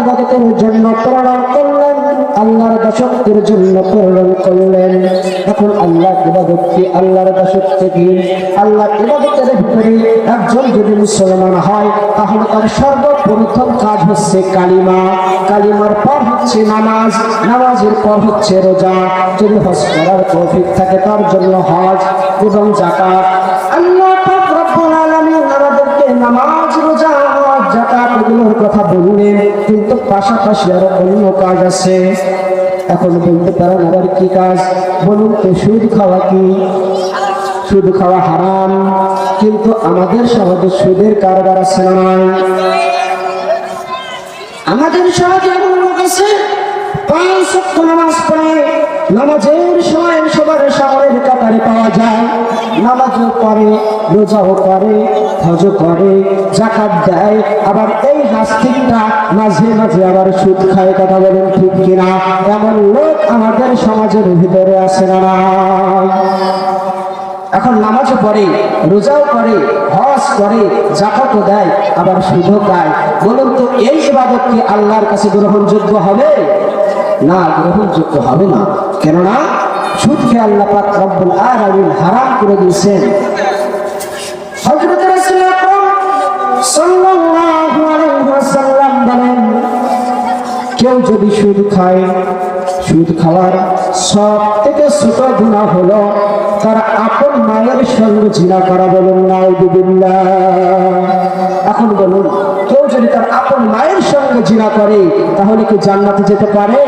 ইবাদতের জন্য করলেন জন্য করলেন। এখন আল্লাহ আল্লাহর আল্লাহ একজন যদি মুসলমান হয়, তাহলে তার সর্বপ্রথম কাজ হচ্ছে কালিমা। কালিমার পর হচ্ছে নামাজ, নামাজের পর হচ্ছে রোজা। যদি হজ করার তৌফিক থাকে তার জন্য হজ এবং জাকাত আল্লাহ আমাদেরকে নামাজ, রোজা এগুলোর কথা বললেন, কিন্তু পাশাপাশি আরও অন্য কাজ আছে। এখন বলতে পারেন, আবার কি কাজ? বলুন তো, সুদ খাওয়া কি? সুদ খাওয়া হারাম, কিন্তু আমাদের সমাজে সুদের কারবার আছে না আমাদের সমাজে এমন লোক আছে, পাঁচ নামাজ পড়ে, নামাজের সময় সবার সামনের কাতারে পাওয়া যায়। নামাজও করে রোজাও করে হজও করে জাকাত দেয়। আবার এই নাস্তিকটা মাঝে মাঝে আবার সুদ খায়, কথা বলেন ঠিক কিনা? এমন লোক আমাদের সমাজের ভিতরে আছে না? এখন নামাজও পড়ে, রোজাও করে হজ করে জাকাতও দেয়, আবার সুদও খায়। বলুন তো, এই ইবাদত কি আল্লাহর কাছে গ্রহণযোগ্য হবে? না, গ্রহণযোগ্য হবে না। কেননা সুদকে আল্লাহ পাক রব্বুল আলামিন হারাম করে দিয়েছেন। হযরত রাসূল সাল্লাল্লাহু আলাইহি ওয়াসাল্লাম বলেন, কেউ যদি সুদ খায়, সুদ খাওয়ার সব থেকে ছোট গুণা হলো তার আপন মায়ের সঙ্গে জিনা করা বলুন নাউদুবিল্লাহ এখন বলুন, কেউ যদি তার আপন মায়ের সঙ্গে জিনা করে, তাহলে কি জান্নাতে যেতে পারে?